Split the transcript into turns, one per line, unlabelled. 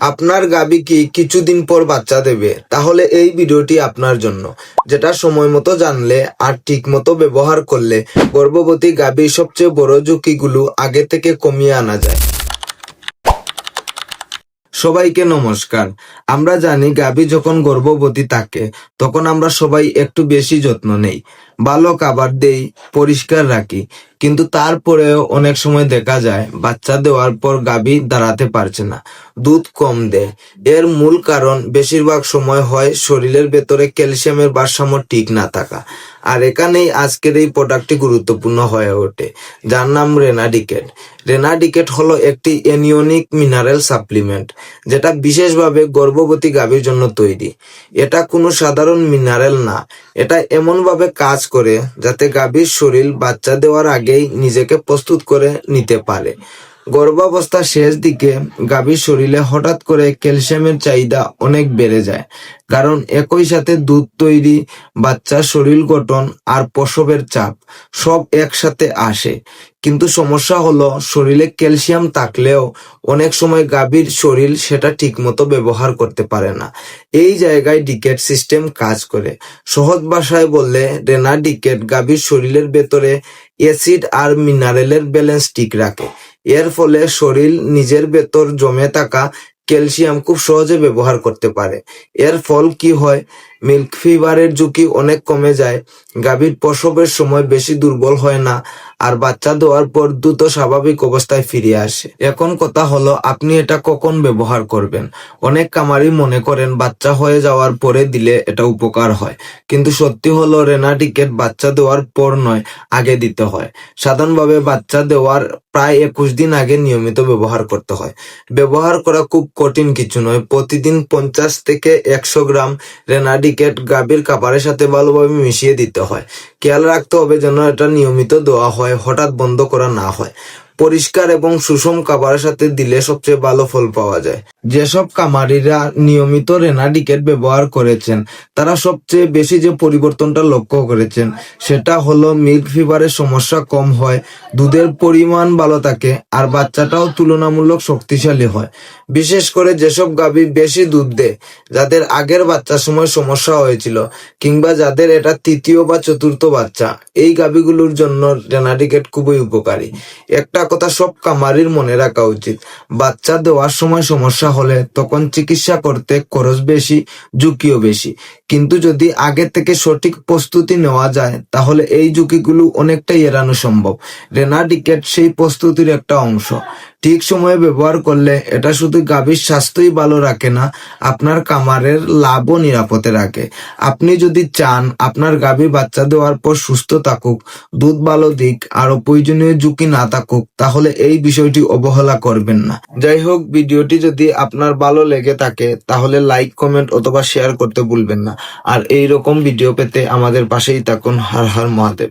আপনার গাবি কি কিছুদিন পর বাচ্চা দেবে? তাহলে এই ভিডিওটি আপনার জন্য। যেটা সময় মতো জানলে আর ঠিক মতো ব্যবহার করলে গর্ভবতী গাবির সবচেয়ে বড় ঝুঁকিগুলো আগে থেকে কমিয়ে আনা যায়। সবাইকে নমস্কার। আমরা জানি গাভী যখন গর্ভবতী থাকে, তখন আমরা সবাই একটু বেশি যত্ন নেই। ভালো খাবার দেই, পরিষ্কার রাখি। কিন্তু তারপরেও অনেক সময় দেখা যায়, বাচ্চা দেওয়ার পর গাভী দাঁড়াতে পারছে না, দুধ কম দেয়। এর মূল কারণ বেশিরভাগ সময় হয় শরীরের ভেতরে ক্যালসিয়ামের ভারসাম্য ঠিক না থাকা। আর এখানেই আজকের এই প্রোডাক্টটি গুরুত্বপূর্ণ হয়ে ওঠে, যার নাম রেনাডিকেট। রেনাডিকেট হলো একটি এনিয়নিক মিনারেল সাপ্লিমেন্ট, যেটা বিশেষভাবে গর্ভবতী গাভীর জন্য তৈরি। এটা কোনো সাধারণ মিনারেল না, এটা এমনভাবে কাজ করে যাতে গাভীর শরীর বাচ্চা দেওয়ার আগেই নিজেকে প্রস্তুত করে নিতে পারে। গর্ভাবস্থার শেষ দিকে গাভীর শরীরে হঠাৎ করে ক্যালসিয়ামের চাহিদা অনেক বেড়ে যায়। কারণ একই সাথে দুধ তৈরি বাচ্চার শরীর গঠন আর প্রসবের চাপ সব একসাথে আসে। কিন্তু সমস্যা হলো, শরীরে ক্যালসিয়াম থাকলেও অনেক সময় গাভীর শরীর সেটা ঠিকমতো ব্যবহার করতে পারে না। এই জায়গায় ডিকেট সিস্টেম কাজ করে। সহজ ভাষায় বললে, রেনা ডিকেট গাভীর শরীরের ভেতরে অ্যাসিড আর মিনারেলের ব্যালেন্স ঠিক রাখে। এর ফলে শরীর নিজের ভেতর জমে থাকা ক্যালসিয়াম খুব সহজে ব্যবহার করতে পারে। এর ফল কি হয়? মিল্ক ফিভারের ঝুঁকি অনেক কমে যায়। গাভীর প্রসবের সময় বেশি দুর্বল হয় না, আর বাচ্চা দেওয়ার পর দ্রুত স্বাভাবিক অবস্থায় ফিরে আসে। এখন কথা হলো, আপনি এটা কখন ব্যবহার করবেন? অনেক কামারি মনে করেন, বাচ্চা হয়ে যাওয়ার পরে দিলে এটা উপকার হয়। কিন্তু সত্যি হলো, রেনাডিকেট বাচ্চা দেওয়ার পর নয়, আগে দিতে হয়। সাধারণভাবে বাচ্চা দেওয়ার প্রায় একুশ দিন আগে নিয়মিত ব্যবহার করতে হয়। ব্যবহার করা খুব কঠিন কিছু নয়। প্রতিদিন পঞ্চাশ থেকে একশো গ্রাম রেনাডিকেট গাভীর কাপারের সাথে ভালোভাবে মিশিয়ে দিতে হয়। খেয়াল রাখতে হবে যেন এটা নিয়মিত দেওয়া হয়, হঠাৎ বন্ধ করা না হয়। পরিষ্কার এবং সুষম খাবারের সাথে দিলে সবচেয়ে ভালো ফল পাওয়া যায়। যেসব কামারিরা নিয়মিত রেনাডিকেট ব্যবহার করেছেন, তারা সবচেয়ে বেশি যে পরিবর্তনটা লক্ষ্য করেছেন, সেটা হলো মিল্ক ফিভারের সমস্যা কম হয়, দুধের পরিমাণ ভালো থাকে, আর বাচ্চাটাও তুলনামূলক শক্তিশালী হয়। বিশেষ করে যেসব গাভী বেশি দুধ দেয়, যাদের আগের বাচ্চার সময় সমস্যা হয়েছিল, কিংবা যাদের এটা তৃতীয় বা চতুর্থ বাচ্চা, এই গাভীগুলোর জন্য রেনাডিকেট খুবই উপকারী। একটা কথা সব কামারির মনে রাখা উচিত, বাচ্চা দেওয়ার সময় সমস্যা হলে তখন চিকিৎসা করতে খরচ বেশি, ঝুঁকিও বেশি। কিন্তু যদি আগে থেকে সঠিক প্রস্তুতি নেওয়া যায়, তাহলে এই ঝুঁকিগুলো অনেকটাই এড়ানো সম্ভব। রেনাডিকেট সেই প্রস্তুতির একটা অংশ। ঠিক সময়ে ব্যবহার করলে এটা শুধু গাভীর স্বাস্থ্যই ভালো রাখে না, আপনার কামারের লাভও নিরাপদে রাখে। আপনি যদি চান আপনার গাভী বাচ্চা দেওয়ার পর সুস্থ থাকুক, দুধ ভালো দিক আর প্রয়োজনীয় ঝুঁকি না থাকুক, তাহলে এই বিষয়টি অবহেলা করবেন না। যাই হোক ভিডিওটি যদি আপনার ভালো লেগে থাকে, তাহলে লাইক, কমেন্ট অথবা শেয়ার করতে ভুলবেন না। আর এই রকম ভিডিও পেতে আমাদের পাশেই থাকুন, হর হর মহাদেব।